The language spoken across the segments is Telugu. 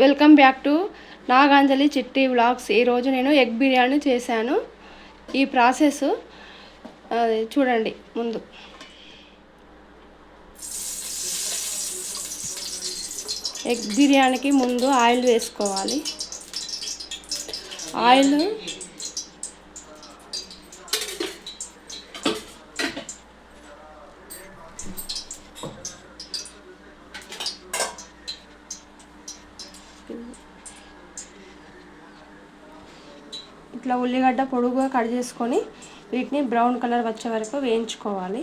వెల్కమ్ బ్యాక్ టు నాగాంజలి చిట్టి వ్లాగ్స్. ఈరోజు నేను ఎగ్ బిర్యానీ చేశాను. ఈ ప్రాసెస్ అది చూడండి ముందు. ఎగ్ బిర్యానీకి ముందు ఆయిల్ వేసుకోవాలి. ఆయిల్ ఇట్లా ఉల్లిగడ్డ పొడుగుగా కట్ చేసుకొని వీటిని బ్రౌన్ కలర్ వచ్చే వరకు వేయించుకోవాలి.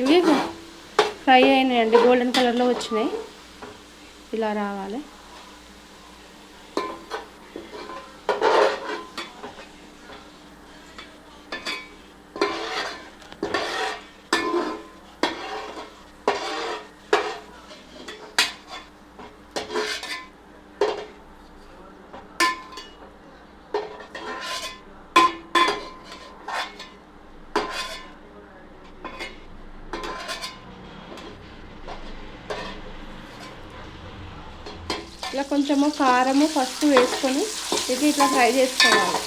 ఇవి ఫ్రై అయినాయండి గోల్డెన్ కలర్లో వచ్చినాయి. ఇలా రావాలి ఇలా కొంచెము కారము ఫస్ట్ వేసుకొని ఇది ఇట్లా ఫ్రై చేసుకోవాలి.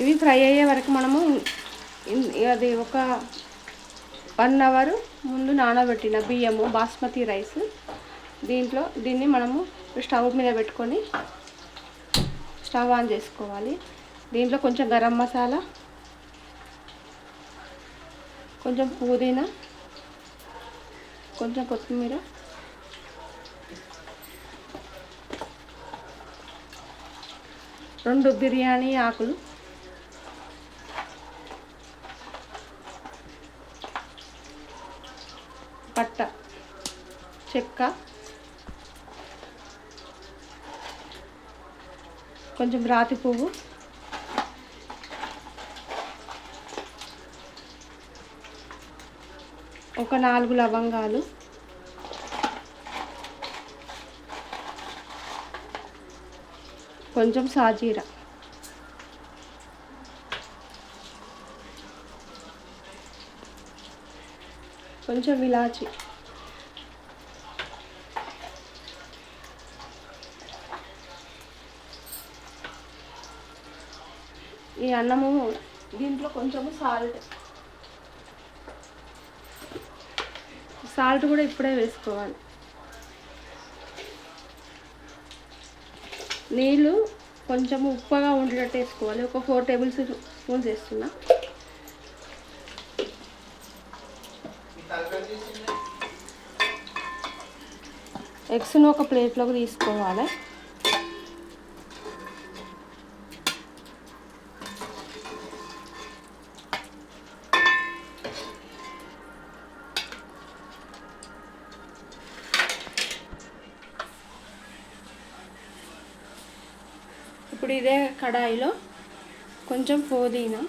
ఇవి ఫ్రై అయ్యే వరకు మనము అది ఒక వన్ అవర్ ముందు నానబెట్టిన బియ్యము బాస్మతి రైస్ దీంట్లో దీన్ని మనము స్టవ్ మీద పెట్టుకొని స్టవ్ ఆన్ చేసుకోవాలి. దీంట్లో కొంచెం గరం మసాలా కొంచెం పుదీనా? కొంచెం కొత్తిమీర? రెండు బిర్యానీ ఆకులు. పట్ట చెక్క. కొంచెం రాతి పువ్వు. ఒక నాలుగు లవంగాలు. కొంచెం సాజీరా. కొంచెం ఇలాచి. ఈ అన్నము దీంట్లో కొంచెము సాల్ట్. సాల్ట్ కూడా ఇప్పుడే వేసుకోవాలి. నీళ్ళు కొంచెం ఉప్పగా ఉండేటట్టు వేసుకోవాలి. ఒక ఫోర్ టేబుల్ స్పూన్స్ వేస్తున్నా. ఎగ్స్ను ఒక ప్లేట్లోకి తీసుకోవాలి. ఇప్పుడు ఇదే కడాయిలో కొంచెం పుదీనా.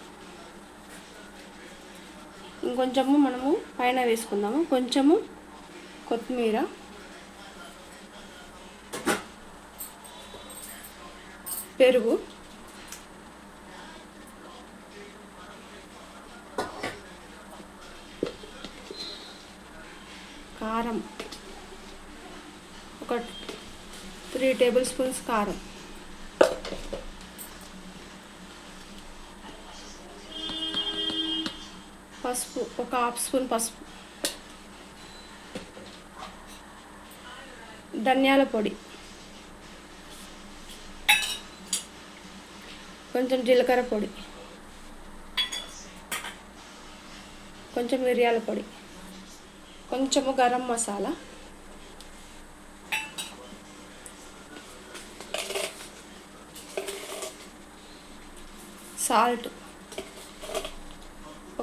ఇంకొంచెము మనము పైన వేసుకుందాము. కొంచెము కొత్తిమీర. పెరుగు. కారం. ఒక త్రీ టేబుల్ స్పూన్స్ కారం. ఒక హాఫ్ స్పూన్ పసుపు. ధనియాల పొడి. కొంచెం జీలకర్ర పొడి. కొంచెం మిరియాల పొడి. కొంచెము గరం మసాలా. సాల్ట్.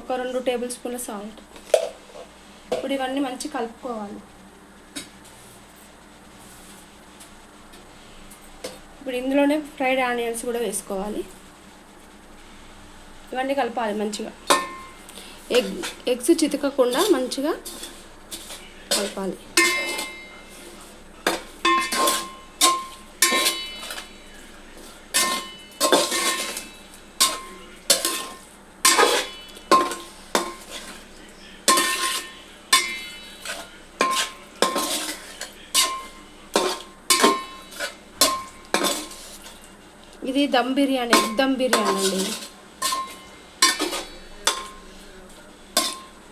ఒక రెండు టేబుల్ స్పూన్ల సాల్ట్. ఇప్పుడు ఇవన్నీ మంచి కలుపుకోవాలి. ఇప్పుడు ఇందులోనే ఫ్రైడ్ ఆనియన్స్ కూడా వేసుకోవాలి. ఇవన్నీ కలపాలి మంచిగా. ఎగ్ ఎగ్స్ చితకకుండా మంచిగా కలపాలి ఇది దమ్ బిర్యానీ ఎగ్ దమ్ బిర్యానీ అండి.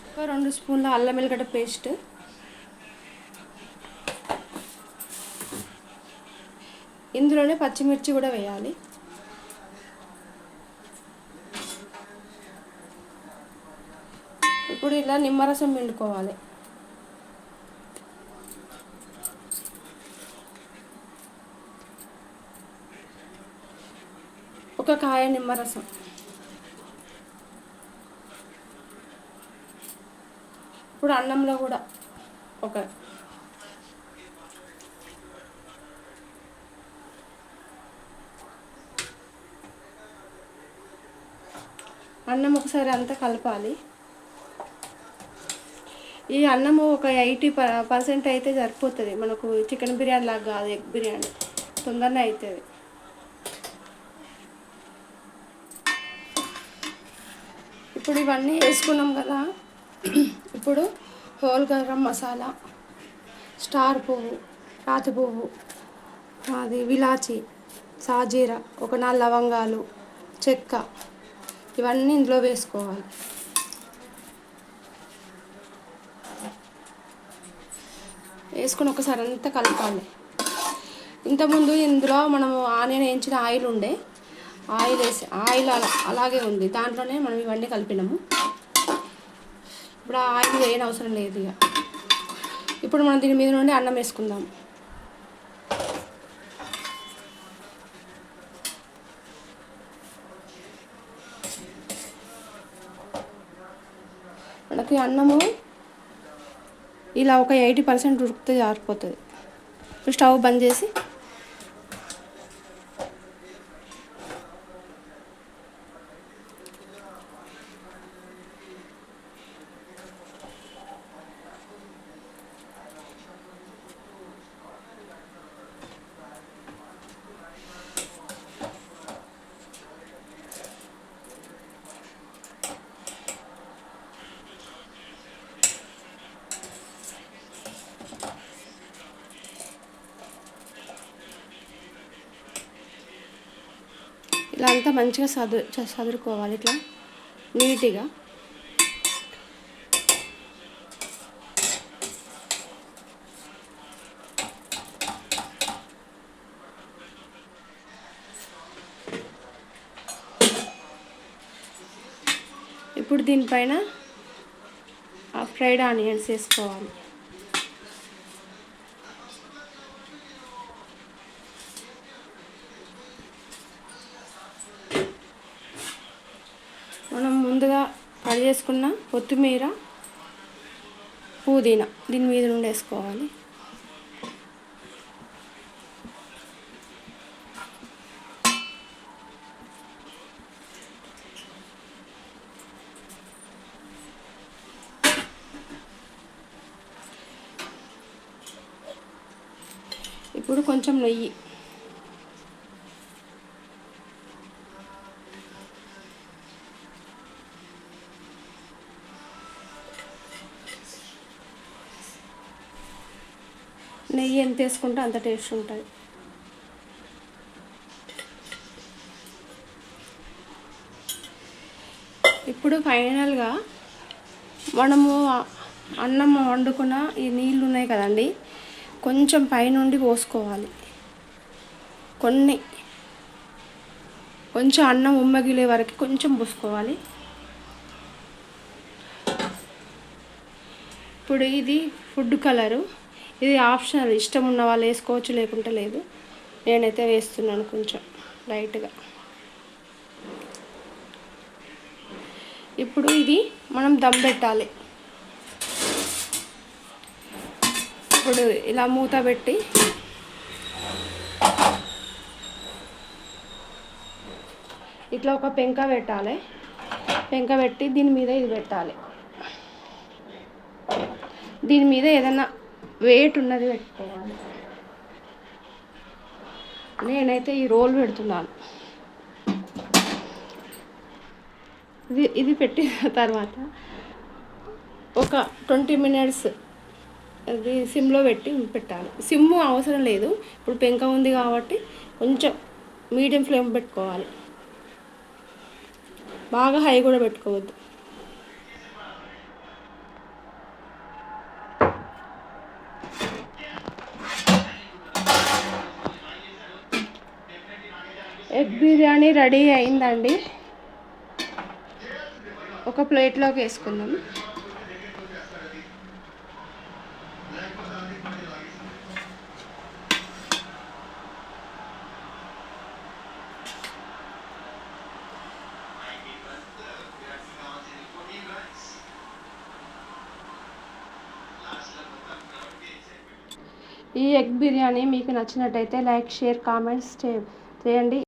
ఒక రెండు స్పూన్ల అల్లం వెల్లిగడ్డ పేస్ట్. ఇందులోనే పచ్చిమిర్చి కూడా వేయాలి. ఇప్పుడు ఇలా నిమ్మరసం పిండుకోవాలి. ఒక కాయ నిమ్మరసం. ఇప్పుడు అన్నంలో కూడా ఒక అన్నం ఒకసారి అంతా కలపాలి. ఈ అన్నము ఒక ఎయిటీ పర్సెంట్ అయితే సరిపోతుంది. మనకు చికెన్ బిర్యానీ లాగా కాదు ఎగ్ బిర్యానీ. తొందరనే అవుతుంది ఇప్పుడు ఇవన్నీ వేసుకున్నాం కదా. ఇప్పుడు హోల్ గరం మసాలా స్టార్ పువ్వు రాతి పువ్వు అది విలాచి సాజీర ఒక నాలుగు లవంగాలు చెక్క ఇవన్నీ ఇందులో వేసుకోవాలి. వేసుకుని ఒకసారి అంతా కలపాలి. ఇంతకుముందు ఇందులో మనము ఆనియన్ వేయించిన ఆయిల్ ఉండే ఆయిల్ వేసి ఆయిల్ అలా అలాగే ఉంది. దాంట్లోనే మనం ఇవన్నీ కలిపినాము. ఇప్పుడు ఆ ఆయిల్ వేయని అవసరం లేదు ఇక. ఇప్పుడు మనం దీని మీద నుండి అన్నం వేసుకుందాం. మనకి అన్నము ఇలా ఒక ఎయిటీ పర్సెంట్ ఉడికితే జారిపోతుంది ఇప్పుడు స్టవ్ బంద్ చేసి ఇలా అంతా మంచిగా సదు చదురుకోవాలి ఇట్లా నీట్గా. ఇప్పుడు దీనిపైన ఫ్రైడ్ ఆనియన్స్ వేసుకోవాలి మనం ముందుగా కట్ చేసుకున్న కొత్తిమీర పుదీనా దీని మీద నుండి వేసుకోవాలి. ఇప్పుడు కొంచెం నెయ్యి. నెయ్యి ఎంత వేసుకుంటే అంత టేస్ట్ ఉంటుంది. ఇప్పుడు ఫైనల్గా మనము అన్నం వండుకున్న ఈ నీళ్ళు ఉన్నాయి కదండి కొంచెం పైనుండి పోసుకోవాలి. కొన్ని కొంచెం అన్నం ఉమ్మగిలే వరకు కొంచెం పోసుకోవాలి. ఇప్పుడు ఇది ఫుడ్ కలరు. ఇది ఆప్షనల్. ఇష్టం ఉన్న వాళ్ళు వేసుకోవచ్చు లేకుంటే లేదు. నేనైతే వేస్తున్నాను కొంచెం లైట్గా. ఇప్పుడు ఇది మనం దమ్ పెట్టాలి. ఇప్పుడు ఇలా మూత పెట్టి ఇట్లా ఒక పెంక పెట్టాలి. పెంక పెట్టి దీని మీద ఇది పెట్టాలి. దీని మీద ఏదైనా వెయిట్ ఉన్నది పెట్టుకోవాలి. నేనైతే ఈ రోల్ పెడుతున్నాను. ఇది ఇది పెట్టిన తర్వాత ఒక ట్వంటీ మినిట్స్ అది సిమ్లో పెట్టి పెట్టాలి. సిమ్ అవసరం లేదు. ఇప్పుడు పెంక ఉంది కాబట్టి కొంచెం మీడియం ఫ్లేమ్ పెట్టుకోవాలి. బాగా హై కూడా పెట్టుకోవద్దు. ఎగ్ బిర్యానీ రెడీ అయిందండి. ఒక ప్లేట్లోకి వేసుకుందాం. ఈ ఎగ్ బిర్యానీ మీకు నచ్చినట్టయితే లైక్ షేర్ కామెంట్స్ చేయండి.